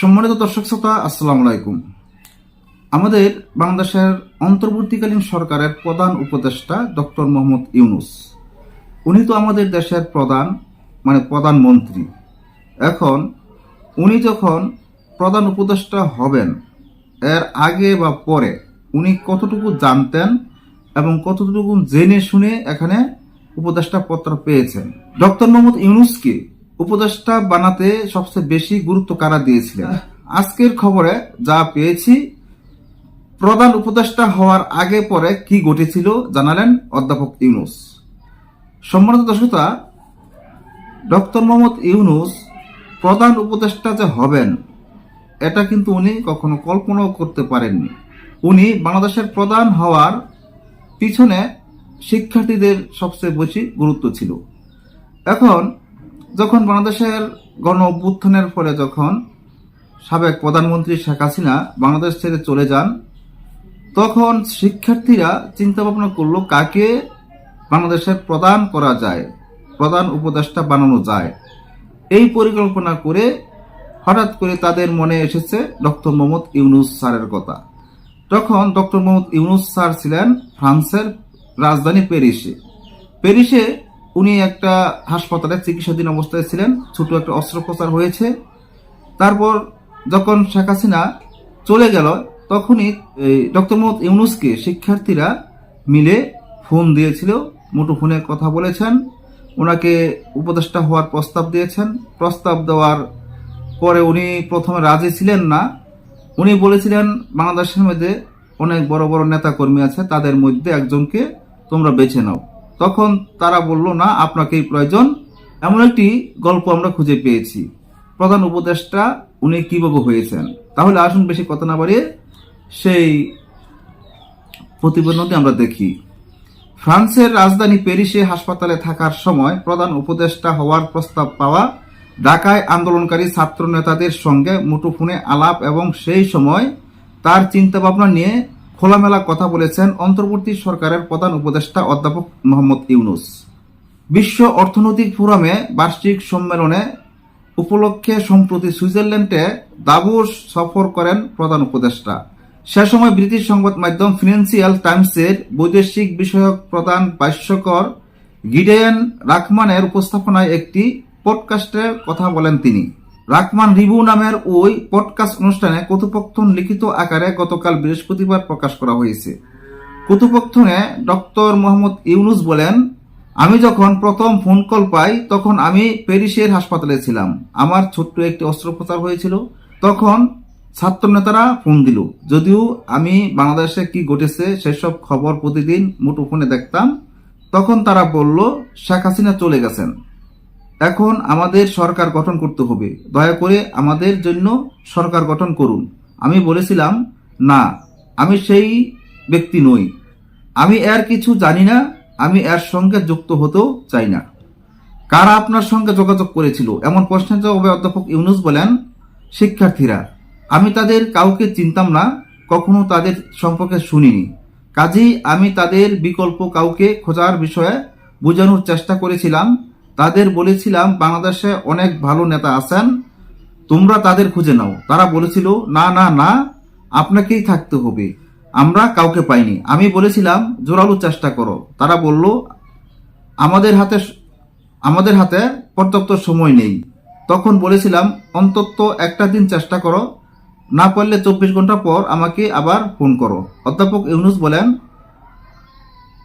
সম্মানিত দর্শক শ্রোতা, আসসালামু আলাইকুম। আমাদের বাংলাদেশের অন্তর্বর্তীকালীন সরকারের প্রধান উপদেষ্টা ডক্টর মোহাম্মদ ইউনুস। উনি তো আমাদের দেশের প্রধান মানে প্রধানমন্ত্রী এখন উনি যখন প্রধান উপদেষ্টা হবেন, এর আগে বা পরে উনি কতটুকু জানতেন এবং কতটুকু জেনে শুনে এখানে উপদেষ্টা পত্র পেয়েছেন? ডক্টর মোহাম্মদ ইউনুসকে উপদেষ্টা বানাতে সবচেয়ে বেশি গুরুত্ব কারা দিয়েছিলেন? আজকের খবরে যা পেয়েছি, প্রধান উপদেষ্টা হওয়ার আগে পরে কি ঘটেছিল জানালেন অধ্যাপক ইউনুস। সম্মানিত দর্শকতা, ডক্টর মোহাম্মদ ইউনুস প্রধান উপদেষ্টা যে হবেন, এটা কিন্তু উনি কখনো কল্পনাও করতে পারেননি। উনি বাংলাদেশের প্রধান হওয়ার পিছনে শিক্ষার্থীদের সবচেয়ে বেশি গুরুত্ব ছিল। এখন যখন বাংলাদেশের গণ অভ্যুত্থানের ফলে যখন সাবেক প্রধানমন্ত্রী শেখ হাসিনা বাংলাদেশ ছেড়ে চলে যান, তখন শিক্ষার্থীরা চিন্তা ভাবনা করল কাকে বাংলাদেশের প্রদান করা যায়, প্রধান উপদেষ্টা বানানো যায়। এই পরিকল্পনা করে হঠাৎ করে তাদের মনে এসেছে ডক্টর মোহাম্মদ ইউনুস স্যারের কথা। তখন ডক্টর মোহাম্মদ ইউনুস স্যার ছিলেন ফ্রান্সের রাজধানী প্যারিসে। প্যারিসে উনি একটা হাসপাতালে চিকিৎসাধীন অবস্থায় ছিলেন, ছোট একটা অস্ত্রোপচার হয়েছে। তারপর যখন শেখ হাসিনা চলে গেল, তখনই ডক্টর মোহাম্মদ ইউনুসকে শিক্ষার্থীরা মিলে ফোন দিয়েছিল মুঠো ফোনে কথা বলেছেন। ওনাকে উপদেষ্টা হওয়ার প্রস্তাব দিয়েছেন। প্রস্তাব দেওয়ার পরে উনি প্রথমে রাজি ছিলেন না। উনি বলেছিলেন, বাংলাদেশের মধ্যে অনেক বড় বড় নেতা কর্মী আছে, তাদের মধ্যে একজনকে তোমরা বেছে নাও। তখন তারা বলল, না, আপনাকেই প্রয়োজন। এমন একটি গল্প আমরা খুঁজে পেয়েছি। প্রধান উপদেষ্টা, উনি কীভাবে হয়েছেন? তাহলে আসুন বেশি কথা না বাড়িয়ে সেই প্রতিবেদনটি আমরা দেখি। ফ্রান্সের রাজধানী প্যারিসে হাসপাতালে থাকার সময় প্রধান উপদেষ্টা হওয়ার প্রস্তাব পাওয়া ঢাকায় আন্দোলনকারী ছাত্র নেতাদের সঙ্গে মুঠোফোনে আলাপ এবং সেই সময় তার চিন্তাভাবনা নিয়ে খোলামেলা কথা বলেছেন অন্তর্বর্তী সরকারের প্রধান উপদেষ্টা অধ্যাপক মোহাম্মদ ইউনুস। বিশ্ব অর্থনৈতিক ফোরামে বার্ষিক সম্মেলনে উপলক্ষে সম্প্রতি সুইজারল্যান্ডে দাভোস সফর করেন প্রধান উপদেষ্টা। সে সময় ব্রিটিশ সংবাদ মাধ্যম ফিনান্সিয়াল টাইমসের বৈদেশিক বিষয়ক প্রধান ভাষ্যকর গিডেয়ান রাখমানের উপস্থাপনায় একটি পডকাস্টে কথা বলেন তিনি। রাকমান রিভিউ নামের ওই পডকাস্ট অনুষ্ঠানে কতপক্ষণ লিখিত আকারে গতকাল বৃহস্পতিবার প্রকাশ করা হয়েছে। কতপক্ষণে ডক্টর মোহাম্মদ ইউনুস বলেন, আমি যখন প্রথম ফোন কল পাই, তখন আমি প্যারিসের হাসপাতালে ছিলাম। আমার ছোট্ট একটি অস্ত্রোপচার হয়েছিল। তখন ছাত্র নেতারা ফোন দিল। যদিও আমি বাংলাদেশে কি ঘটেছে সেসব খবর প্রতিদিন মুঠোফোনে দেখতাম। তখন তারা বলল, শেখ হাসিনা চলে গেছেন। এখন আমাদের সরকার গঠন করতে হবে। দয়া করে আমাদের জন্য সরকার গঠন করুন। আমি বলেছিলাম, না, আমি সেই ব্যক্তি নই। আমি এর কিছু জানি না, আমি এর সঙ্গে যুক্ত হতেও চাই না। কারা আপনার সঙ্গে যোগাযোগ করেছিল? এমন প্রশ্নের জবাবে অধ্যাপক ইউনুস বলেন, শিক্ষার্থীরা, আমি তাদের কাউকে চিনতাম না, কখনো তাদের সম্পর্কে শুনিনি। কাজেই আমি তাদের বিকল্প কাউকে খোঁজার বিষয়ে বোঝানোর চেষ্টা করেছিলাম তাদের বলেছিলাম, বাংলাদেশে অনেক ভালো নেতা আছেন, তোমরা তাদের খুঁজে নাও। তারা বলেছিল, না না না, আপনাকেই থাকতে হবে, আমরা কাউকে পাইনি। আমি বলেছিলাম, জোরালো চেষ্টা করো। তারা বলল, আমাদের হাতে আমাদের হাতে পর্যাপ্ত সময় নেই। তখন বলেছিলাম, অন্তত একটা দিন চেষ্টা করো, না পারলে চব্বিশ ঘণ্টা পর আমাকে আবার ফোন করো। অধ্যাপক ইউনুস বলেন,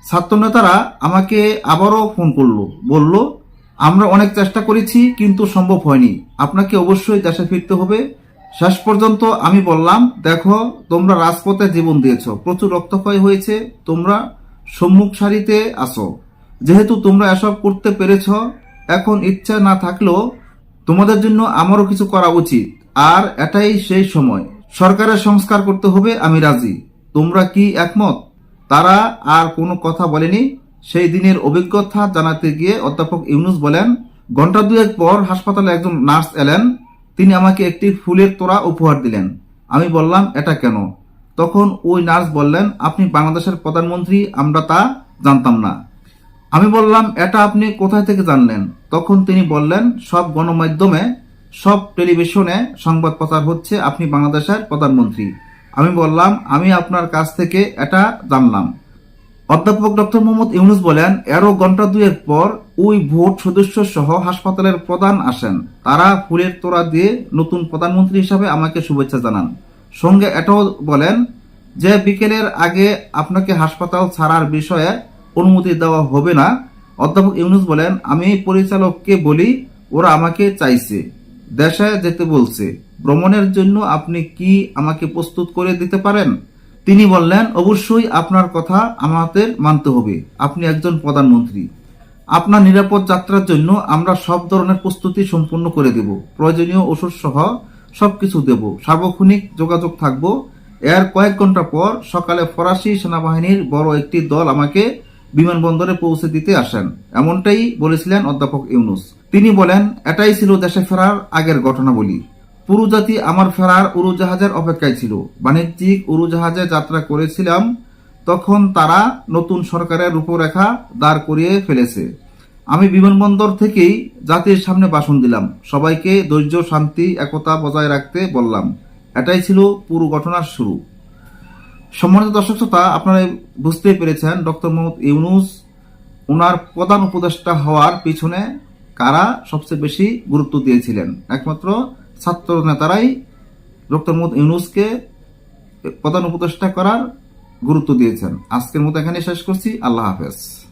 ছাত্রনেতারা আমাকে আবারও ফোন করল, বলল আমরা অনেক চেষ্টা করেছি, কিন্তু সম্ভব হয়নি। আপনাকে অবশ্যই দেশে ফিরতে হবে। শেষ পর্যন্ত আমি বললাম, দেখো, তোমরা রাজপথে জীবন দিয়েছ। প্রচুর রক্তক্ষয় হয়েছে, তোমরা সম্মুখ সারিতে আসো যেহেতু তোমরা এসব করতে পেরেছ, এখন ইচ্ছা না থাকলেও তোমাদের জন্য আমারও কিছু করা উচিত। আর এটাই সেই সময়। সরকারের সংস্কার করতে হবে, আমি রাজি। তোমরা কি একমত? তারা আর কোনো কথা বলেনি। সেই দিনের অভিজ্ঞতা জানাতে গিয়ে অধ্যাপক ইউনুস বলেন ঘণ্টা দুয়েক পর হাসপাতালে একজন নার্স এলেন। তিনি আমাকে একটি ফুলের তোড়া উপহার দিলেন। আমি বললাম, এটা কেন? তখন ওই নার্স বললেন, আপনি বাংলাদেশের প্রধানমন্ত্রী, আমরা তা জানতাম না। আমি বললাম, এটা আপনি কোথায় থেকে জানলেন? তখন তিনি বললেন, সব গণমাধ্যমে, সব টেলিভিশনে সংবাদ প্রচার হচ্ছে, আপনি বাংলাদেশের প্রধানমন্ত্রী। আমি বললাম, আমি আপনার কাছ থেকে এটা জানলাম। অধ্যাপক ডক্টর মোহাম্মদ ইউনুস বলেন, এরও ঘণ্টা দুয়েক পর ওই ভোট সদস্য সহ হাসপাতালের প্রধান আসেন। তারা ফুলের তোড়া দিয়ে নতুন প্রধানমন্ত্রী হিসাবে আমাকে শুভেচ্ছা জানান। সঙ্গে এটাও বলেন যে, বিকেলের আগে আপনাকে হাসপাতাল ছাড়ার বিষয়ে অনুমতি দেওয়া হবে না। অধ্যাপক ইউনুস বলেন, আমি পরিচালককে বলি, ওরা আমাকে চাইছে, দেশে যেতে বলছে। ভ্রমণের জন্য আপনি কি আমাকে প্রস্তুত করে দিতে পারেন? তিনি বললেন, অবশ্যই আপনার কথা আমাদের মানতে হবে। আপনি একজন প্রধানমন্ত্রী। আপনার নিরাপদ যাত্রার জন্য আমরা সব ধরনের প্রস্তুতি সম্পূর্ণ করে দেব। প্রয়োজনীয় ওষুধ সহ সবকিছু দেব। সার্বক্ষণিক যোগাযোগ থাকব। এর কয়েক ঘণ্টা পর সকালে ফরাসি সেনাবাহিনীর বড় একটি দল আমাকে বিমানবন্দরে পৌঁছে দিতে আসেন। এমনটাই বলেছিলেন অধ্যাপক ইউনুস। তিনি বলেন, এটাই ছিল দেশে ফেরার আগের ঘটনাবলী। পুরো জাতি আমার ফেরার উড়োজাহাজের অপেক্ষায় ছিল। বাণিজ্যিক উড়োজাহাজে যাত্রা করেছিলাম, তখন তারা নতুন সরকারের রূপরেখা দাঁড় করিয়ে ফেলেছে। আমি বিমানবন্দর থেকেই জাতির সামনে ভাষণ দিলাম। সবাইকে ধৈর্য, শান্তি, একতা বজায় রাখতে বললাম। এটাই ছিল পুরো ঘটনার শুরু। সম্মানিত দর্শক শ্রোতা, আপনারা বুঝতে পেরেছেন, ডক্টর মোহাম্মদ ইউনুস ওনার প্রধান উপদেষ্টা হওয়ার পিছনে কারা সবচেয়ে বেশি গুরুত্ব দিয়েছিলেন? একমাত্র ছাত্র নেতারাই ডক্টর মোহাম্মদ ইউনুসকে প্রধান উপদেষ্টা করার গুরুত্ব দিয়েছেন। আজকের মতো এখানে শেষ করছি। আল্লাহ হাফেজ।